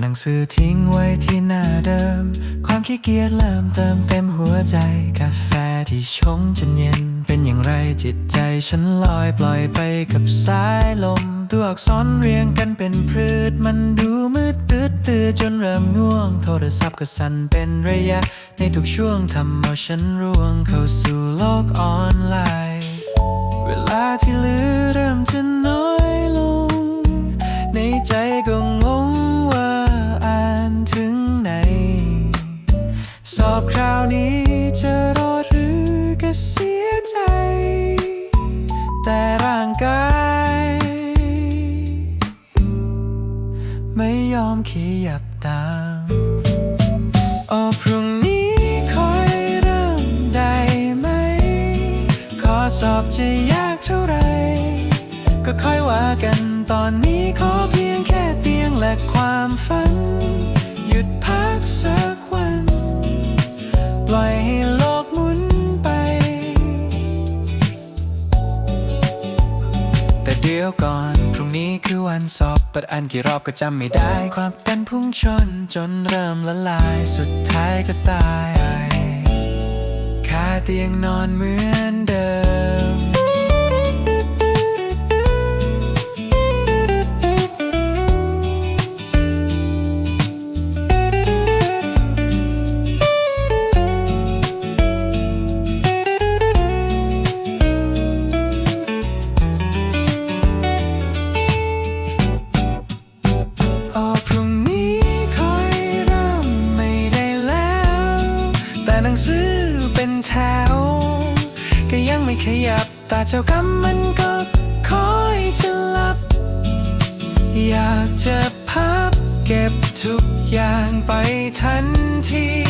หนังสือทิ้งไว้ที่หน้าเดิม ความขี้เกียจเริ่มเติมเต็มหัวใจ กาแฟที่ชงจนเย็น เป็นอย่างไรจิตใจฉันลอยปล่อยไปกับสายลม ตัวอักษรเรียงกันเป็นพืช มันดูมืดตืดตืดจนเริ่มง่วง โทรศัพท์ก็สั่นเป็นระยะ ในทุกช่วงทำเอาฉันร่วงเข้าสู่โลกออนไลน์ สอบคราวนี้จะรอดหรือก็เสียใจ แต่ร่างกาย ไม่ยอมขยับตามโอ้พรุ่งนี้คอยเริ่มได้ไหม ขอสอบจะยากเท่าไร ก็ค่อยว่ากันตอนนี้ขอเพียงแค่เตียงและความฝัน เดี๋ยวก่อน พรุ่งนี้คือวันสอบเปิดอันกี่รอบก็จำไม่ได้ ความดันพุ่งชนจนเริ่มละลาย สุดท้ายก็ตายคาเตียงนอนเหมือนเดิม หนังสือเป็นแถว ก็ยังไม่ขยับตาเจ้ากรรมมันก็คอยจะหลับ อยากจะพับเก็บทุกอย่างไปทันที